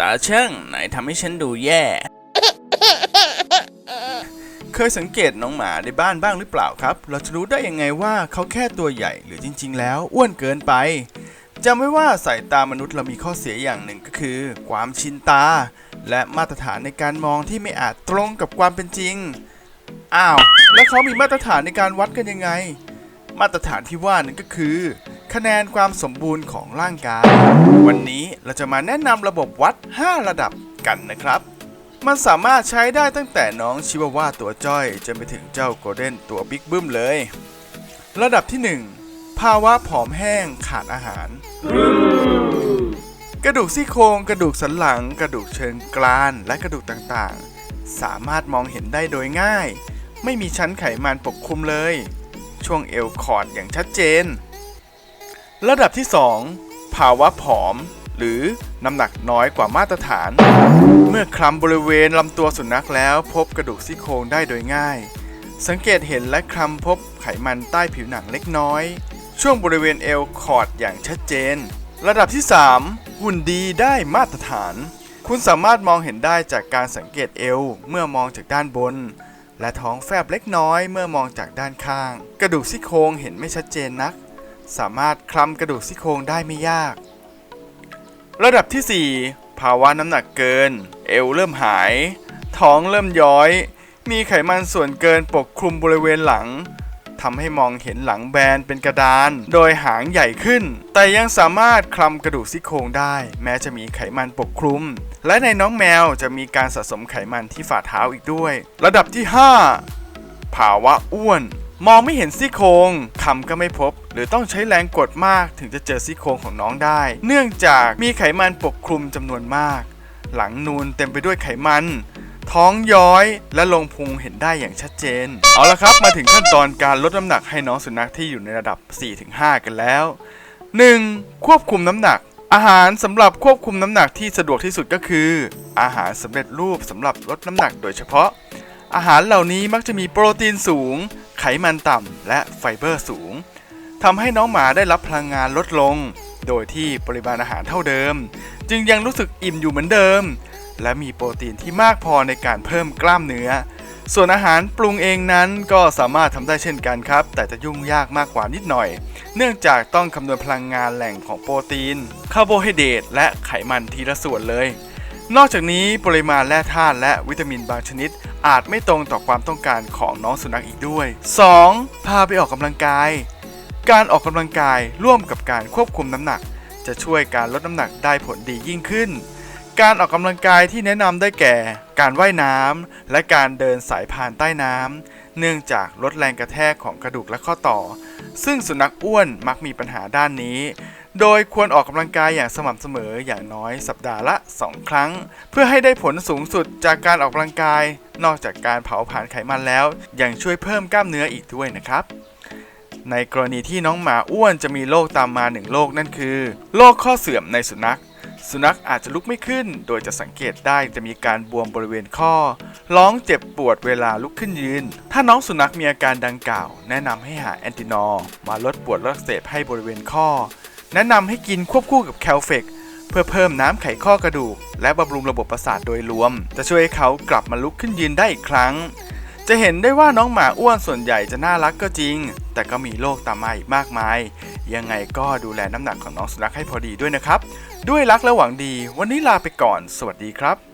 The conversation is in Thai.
ตาช่างไหนทำให้ฉันดูแย่ เคยสังเกตน้องหมาในบ้านบ้างหรือเปล่าครับ เราจะรู้ได้ยังไงว่าเขาแค่ตัวใหญ่หรือจริง ๆ แล้วอ้วนเกินไปจำไว้ว่าสายตามนุษย์เรามีข้อเสียอย่างหนึ่งก็คือ ความชินตา และมาตรฐานในการมองที่ไม่อาจตรงกับความเป็นจริง อ้าว แล้วเขามีมาตรฐานในการวัดกันยังไง มาตรฐานที่ว่านั้นก็คือ คะแนนความสมบูรณ์ของร่างกาย วันนี้เราจะมาแนะนำระบบวัด 5 ระดับกันนะครับ มันสามารถใช้ได้ตั้งแต่น้องชิวาว่าตัวจ้อยจนไปถึงเจ้าโกลเด้นตัวบิ๊กบึ้มเลย ระดับที่ 1 ภาวะผอมแห้งขาดอาหาร กระดูกซี่โครงกระดูกสันหลัง กระดูกเชิงกรานและกระดูกต่างๆ สามารถมองเห็นได้โดยง่าย ไม่มีชั้นไขมันปกคลุมเลย ช่วงเอวคอร์ดอย่างชัดเจน ระดับที่ 2 ภาวะผอม หรือน้ำหนักน้อยกว่ามาตรฐาน เมื่อคลำบริเวณลำตัวสุนัขแล้ว พบกระดูกซี่โครงได้โดยง่าย สังเกตเห็นและคลำพบไขมันใต้ผิวหนังเล็กน้อย ช่วงบริเวณเอวคอร์ดอย่างชัดเจน ระดับที่ 3 หุ่นดีได้มาตรฐาน คุณสามารถมองเห็นได้จากการสังเกตเอวเมื่อมองจากด้านบน และท้องแฟบเล็กน้อยเมื่อมองจากด้านข้าง กระดูกซี่โครงเห็นไม่ชัดเจนนัก สามารถคลำกระดูกซี่โครงได้ไม่ยาก ระดับที่ 4 ภาวะน้ำหนักเกิน เอวเริ่มหาย ท้องเริ่มย้อย มีไขมันส่วนเกินปกคลุมบริเวณหลังทำให้มองเห็นหลังแบนเป็นกระดาน โดยหางใหญ่ขึ้น แต่ยังสามารถคลำกระดูกซี่โครงได้ แม้จะมีไขมันปกคลุม และในน้องแมวจะมีการสะสมไขมันที่ฝ่าเท้าอีกด้วย ระดับที่ 5 ภาวะอ้วน มองไม่เห็นซี่โครงคำก็ไม่พบ หรือต้องใช้แรงกดมากถึงจะเจอซี่โครงของน้องได้ เนื่องจากมีไขมันปกคลุมจำนวนมาก หลังนูนเต็มไปด้วยไขมัน ท้องย้อยและลงพุงเห็นได้อย่างชัดเจน เอาละครับมาถึงขั้นตอนการลดน้ำหนักให้น้องสุนัขที่อยู่ในระดับ 4-5 กันแล้ว 1. ควบคุมน้ำหนักอาหารสำหรับควบคุมน้ำหนักที่สะดวกที่สุดก็คือ อาหารสำเร็จรูปสำหรับลดน้ำหนักโดยเฉพาะ อาหารเหล่านี้มักจะมีโปรตีนสูง ไขมันต่ำและไฟเบอร์สูงทำให้น้องหมาได้รับพลังงานลดลง โดยที่ปริมาณอาหารเท่าเดิม จึงยังรู้สึกอิ่มอยู่เหมือนเดิม และมีโปรตีนที่มากพอในการเพิ่มกล้ามเนื้อ ส่วนอาหารปรุงเองนั้นก็สามารถทำได้เช่นกันครับ แต่จะยุ่งยากมากกว่านิดหน่อย เนื่องจากต้องคำนวณพลังงานแหล่งของโปรตีนคาร์โบไฮเดรตและไขมันทีละส่วนเลย นอกจากนี้ปริมาณแร่ธาตุและวิตามินบางชนิด อาจไม่ตรงต่อความต้องการของน้องสุนัขอีกด้วย 2. พาไปออกกำลังกาย การออกกำลังกายร่วมกับการควบคุมน้ำหนัก จะช่วยการลดน้ำหนักได้ผลดียิ่งขึ้น การออกกำลังกายที่แนะนำได้แก่ การว่ายน้ำและการเดินสายพานใต้น้ำเนื่องจากลดแรงกระแทกของกระดูกและข้อต่อ ซึ่งสุนัขอ้วนมักมีปัญหาด้านนี้ โดยควรออกกำลังกายอย่างสม่ำเสมออย่างน้อยสัปดาห์ละ 2 ครั้ง เพื่อให้ได้ผลสูงสุดจากการออกกำลังกาย นอกจากการเผาผลาญไขมันแล้ว ยังช่วยเพิ่มกล้ามเนื้ออีกด้วยนะครับ ในกรณีที่น้องหมาอ้วนจะมีโรคตามมาหนึ่งโรคนั่นคือโรคข้อเสื่อมในสุนัข สุนัขอาจจะลุกไม่ขึ้น โดยจะสังเกตได้จะมีการบวมบริเวณข้อ ร้องเจ็บปวดเวลาลุกขึ้นยืน ถ้าน้องสุนัขมีอาการดังกล่าว แนะนำให้หาแอนตินอลมาลดปวดละอักเสบให้บริเวณข้อ แนะนำให้กินควบคู่กับแคลเฟกเพื่อเพิ่มน้ำไขข้อกระดูก และบำรุงระบบประสาทโดยรวม จะช่วยให้เขากลับมาลุกขึ้นยืนได้อีกครั้ง จะเห็นได้ว่าน้องหมาอ้วนส่วนใหญ่จะน่ารักก็จริง แต่ก็มีโรคตามมาอีกมากมาย ยังไงก็ดูแลน้ำหนักของน้องสุนัขให้พอดีด้วยนะครับ ด้วยรักและหวังดี วันนี้ลาไปก่อน สวัสดีครับ